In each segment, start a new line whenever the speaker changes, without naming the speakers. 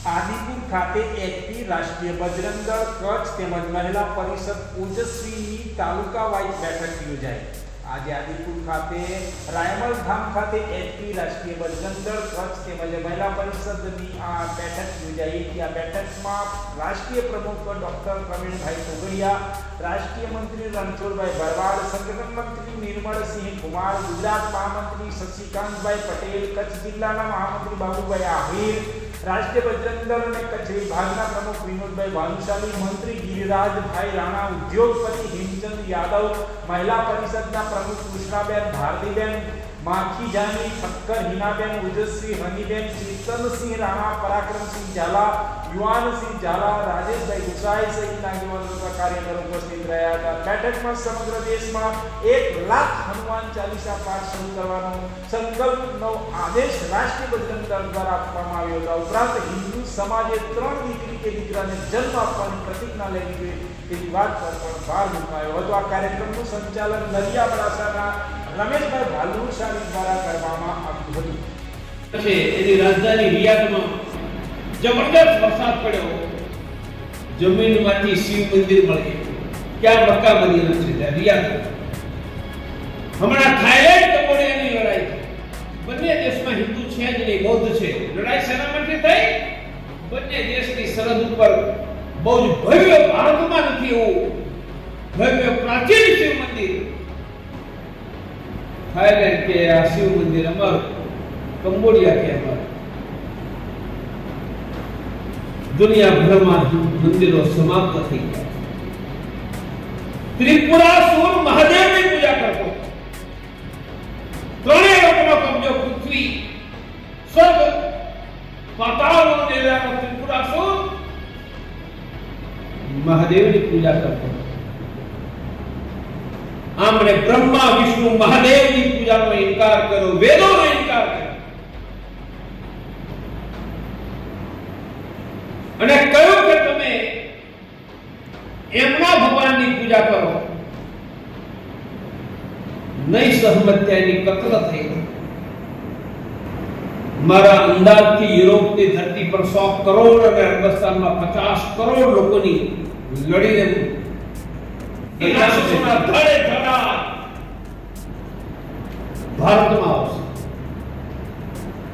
આદિપુર ખાતે એચપી રાષ્ટ્રીય બજરંગ દળ કચ્છ તેમજ મહિલા પરિષદ ઓજસ્વીની તાલુકા વાઇઝ બેઠક યોજાઈ. આજે આદિપુર ખાતે રાયમલ ધામ ખાતે એચપી રાષ્ટ્રીય બજરંગ દળ કચ્છ તેમજ મહિલા પરિષદની આ બેઠક યોજાઈ. હતી આ બેઠકમાં રાષ્ટ્રીય પ્રમુખ ડોક્ટર પ્રવીણભાઈ તોગડિયા રાષ્ટ્રીય મંત્રી રણછોડભાઈ ભરવાડ, સંગઠન મંત્રી નિર્મળસિંહ કુમાર, ગુજરાત મહામંત્રી શશિકાંતભાઈ પટેલ, કચ્છ જિલ્લાના મહામંત્રી બાબુભાઈ આહિર રાષ્ટ્રીય બજરંગ અને કચ્છ વિભાગના પ્રમુખ વિનોદભાઈ ભાનુશાલી મંત્રી ગિરિરાજભાઈ રાણા, ઉદ્યોગપતિ હિમચંદ યાદવ, મહિલા પરિષદના પ્રમુખ કૃષ્ણાબેન ભારતીબેન માખીજાની ઠક્કર હિનાબેન ઓજસ્વી હનીબેન ચેતનસિંહ રાણા, પરાક્રમસિંહ ઝાલા, યુવાનસિંહ ઝાલા, રાજેશભાઈ ગુસાઈ સહિતના આગેવાનો તથા કાર્યકરો ઉપસ્થિત રહ્યા હતા. બેઠકમાં સમગ્ર દેશમાં એક લાખ હનુમાન ચાલીસા પાઠ શરૂ કરવાનો સંકલ્પનો આદેશ રાષ્ટ્રીય બજરંગ દળ દ્વારા આપવામાં આવ્યો હતો. ઉપરાંત હિન્દુ સમાજે ત્રણ દીકરી કે દીકરાને જન્મ આપવાની પ્રતિજ્ઞા લેવી જોઈએ તેની વાત પર પણ ભાર મૂકાયો હતો. આ કાર્યક્રમનું સંચાલન નલિયાબડાસાના રમેશભાઈ ભાલુશાલી દ્વારા કરવામાં આવ્યું હતું.
છે એની રાજધાની રિયાદમાં જબરદસ્ત વરસાદ પડ્યો. જમીનમાંથી શિવ મંદિર મળી. ક્યાં મક્કા મદીના છે? રિયાદ હમણાં થાઈલેન્ડ કંબોડિયાની લડાઈ. બંને દેશમાં હિન્દુ છે જ નહીં, બૌદ્ધ છે. લડાઈ શેના માટે થઈ? બંને દેશની સરહદ ઉપર બહુ જ ભવ્ય ભારતમાં નથી એવું. ભવ્ય પ્રાચીન શિવ મંદિર. થાઈલેન્ડ કે આ શિવ મંદિર અમારું. કંબોડિયા કે અમારું. દુનિયાભરમાં મંદિરો સમાપ્ત થઈ ગયા. ત્રિપુરાસુર મહાદેવની પૂજા કરતો ત્રણેય લોકનો કબજો પૃથ્વી. સ્વર્ગ. પાતાળનો ત્રિપુરા ત્રિપુરાસુર મહાદેવની પૂજા કરતો આમણે બ્રહ્મા, વિષ્ણુ, મહાદેવની પૂજાનો ઇનકાર કર્યો, વેદોનો ઇનકાર કર્યો. અને કહ્યું કે તમે એમના ભગવાનની પૂજા કરો. નહીં સહમત્યાની કતલ થઈ મારા અંદાજથી યુરોપની ધરતી પર સો કરોડ અને અરબસ્તાનમાં પચાસ કરોડ લોકોની લડીને ધડે ધડા ભારતમાં આવશે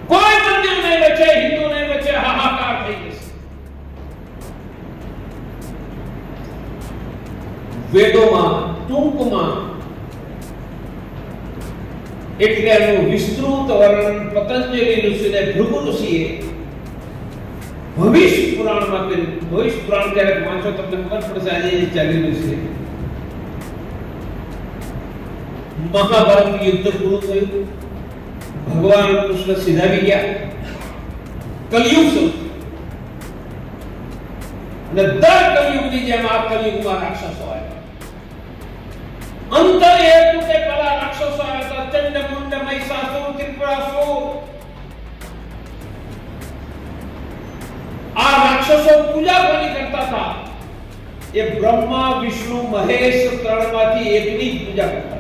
કોઈ મંદિર નહીં બચે હિન્દુ નહીં બચે હાહાકાર થઈ જશે વેદોમાં ટૂંકમાં એટલે એનું વિસ્તૃત વર્ણન પતંજલિ ઋષિને ભૃગુ ઋષિએ ભવિષ્ય પુરાણમાં કર્યું ભવિષ્ય પુરાણ ક્યારેક વાંચો તમને ખબર પડશે આજે જે ચાલી રહ્યું છે મહાભારત યુદ્ધ પૂરું થયું ભગવાન કૃષ્ણ સીધાવી ગયા કલયુગ શરૂ અને દર કલયુગની જેમ આ કલયુગમાં રાક્ષસો આવ્યા અંતર એ હતું કે પેલા રાક્ષસો આવ્યા હતા ચંડ મુંડ મહિષાસુર ત્રિપુરાસુર આ રાક્ષસો પૂજા કોની કરતા હતા એ બ્રહ્મા વિષ્ણુ મહેશ ત્રણમાંથી એકની જ પૂજા કરતા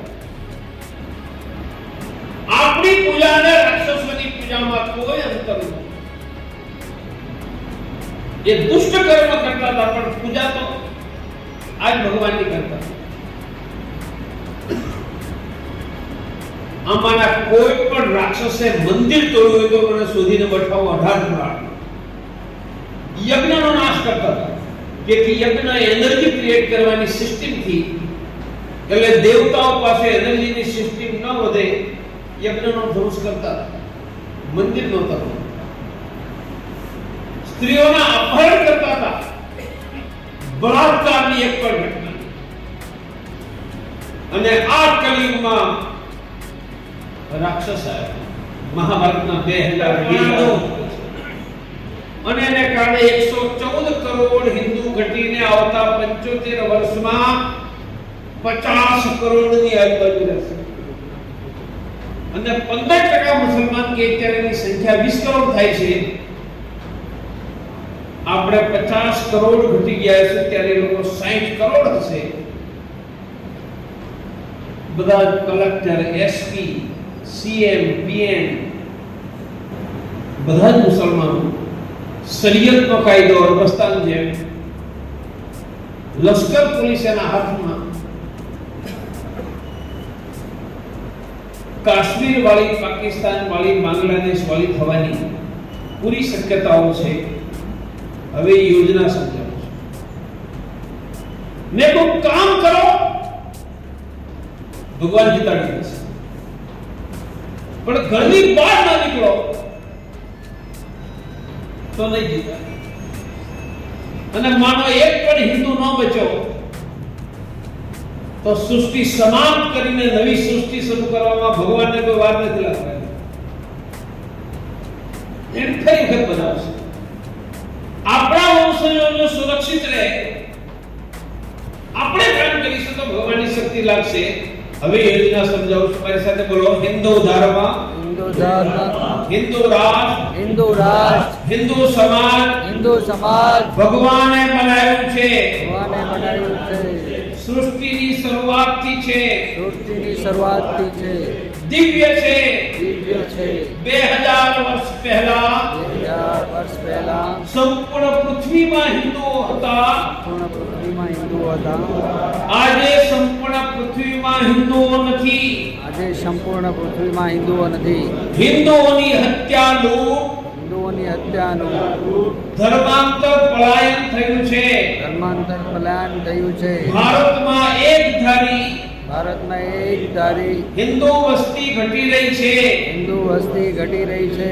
હતા. આપણી પૂજા અને રાક્ષસોની પૂજામાં કોઈ અંતર નથી એ દુષ્ટ કર્મ કરતા હતા પણ પૂજા તો આજ ભગવાનની કરતા હતા. આમાંના કોઈ પણ રાક્ષસે મંદિર તોડ્યું હોય તો મને શોધીને બતાવો અઢાર પુરાણ યજ્ઞનો નાશ કરતા હતા તેથી યજ્ઞ એનર્જી ક્રિએટ કરવાની સિસ્ટમથી એટલે દેવતાઓ પાસે એનર્જીની સિસ્ટમ ન વધે યજ્ઞનો ધ્વંસ કરતા. મંદિર નહોતા સ્ત્રીઓના અપહરણ કરતા હતા. બળાત્કારની એક પણ ઘટના. અને આ કલિયુગમાં રાક્ષસ આવ્યો. મહાભારતના બે હજાર અને એને કારણે એકસો ચૌદ કરોડ હિન્દુ ઘટીને આવતા પંચોતેર વર્ષમાં પચાસ કરોડની આજુબાજુ રહેશે અને પંદર ટકા મુસલમાન કે અત્યારેની સંખ્યા વીસ કરોડ થાય છે આપણે પચાસ કરોડ ઘટી ગયા છે ત્યારે એ લોકો સાહીઠ કરોડ હશે બધા જ કલેક્ટર એસપી સીએમ પીએમ બધા જ મુસલમાનો શરીયતનો કાયદો અરબસ્તાન જેમ લશ્કર પોલીસ એના હાથમાં કાશ્મીર વાળી, પાકિસ્તાન વાળી, બાંગ્લાદેશ વાળી થવાની પૂરી શક્યતાઓ છે. હવે યોજના સમજાવું છું. ને કોઈ કામ કરો. ભગવાન જીતાડી દેશે પણ ઘરની બહાર ના નીકળો. તો નહીં જીતા અને માનો એક પણ હિન્દુ ન બચ્યો. તો સૃષ્ટિ સમાપ્ત કરીને નવી સૃષ્ટિ શરૂ કરવામાં ભગવાનને કોઈ વાર નથી લાગવાની એમ ફરી વખત બનાવશે આપણા વંશજો સુરક્ષિત રહે આપણે કામ કરીશું તો ભગવાનની શક્તિ લાગશે હવે યોજના સમજાવું છું મારી સાથે બોલો હિન્દુ ધર્મ
હિન્દુ ધર્મ
હિન્દુ રાષ્ટ્ર
હિન્દુ રાષ્ટ્ર
હિન્દુ સમાજ
હિન્દુ સમાજ
ભગવાને બનાવ્યું છે
ભગવાને બનાવ્યું છે
સૃષ્ટિની શરૂઆતથી છે.
સૃષ્ટિની શરૂઆતથી છે.
દિવ્ય છે.
દિવ્ય છે.
બે હજાર વર્ષ પહેલા
બે હજાર વર્ષ પહેલા
સંપૂર્ણ પૃથ્વીમાં હિન્દુઓ હતા.
સંપૂર્ણ પૃથ્વીમાં હિન્દુ હતા.
આજે સંપૂર્ણ પૃથ્વીમાં હિન્દુઓ નથી.
આજે સંપૂર્ણ પૃથ્વીમાં હિન્દુઓ નથી.
હિન્દુઓની હત્યા લૂંટ
હિન્દુઓની હત્યાનું
ધર્માંતર પલાયન થયું છે.
ધર્માંતર પ્લાન થયું છે.
ભારતમાં એક ધારી
ભારતમાં એક ધારી
હિન્દુ વસ્તી ઘટી રહી છે.
હિન્દુ વસ્તી ઘટી રહી છે.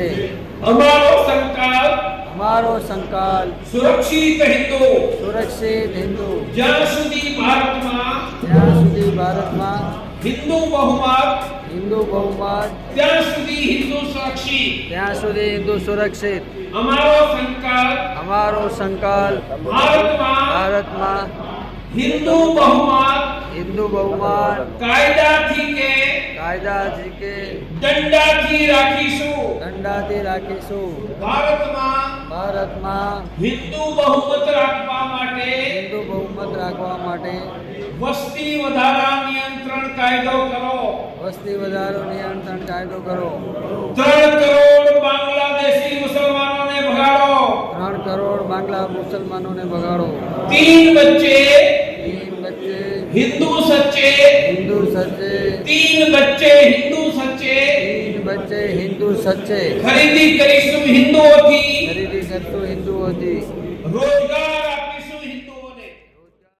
અમારો સંકલ્પ
અમારો સંકલ્પ
સુરક્ષિત હિન્દુ.
સુરક્ષિત હિન્દુ.
જ્યાં સુધી ભારતમાં
જ્યાં સુધી ભારતમાં
હિન્દુ બહુમત
હિન્દુ બહુમત.
ત્યાં સુધી હિન્દુ સુરક્ષિત.
ત્યાં સુધી હિન્દુ સુરક્ષિત.
અમારો સંકલ્પ.
અમારો સંકલ્પ.
ભારતમાં
ભારતમાં
હિન્દુ બહુમત.
હિન્દુ બહુમત.
કાયદાથી કે
કાયદાથી કે
દંડાથી રાખીશું.
દંડાથી રાખીશું.
ભારતમાં
ભારતમાં
હિન્દુ બહુમત રાખવા માટે
હિન્દુ બહુમત રાખવા માટે
વસ્તી વધારા નિયંત્રણ કાયદો કરો.
વસ્તી વધારો નિયંત્રણ કાયદો કરો.
ત્રણ કરોડ બાંગ્લાદેશી મુસલમાનોને ભગાડો.
ત્રણ કરોડ બાંગ્લા મુસલમાનોને ભગાડો.
તીન બચ્ચે
તીન બચ્ચે
હિન્દુ सच्चे तीन बच्चे हिंदू सच्चे
तीन बच्चे हिंदू सच्चे
खरीदी करीशु हिंदुओं
की खरीदी करतु
हिंदुओं की रोजगार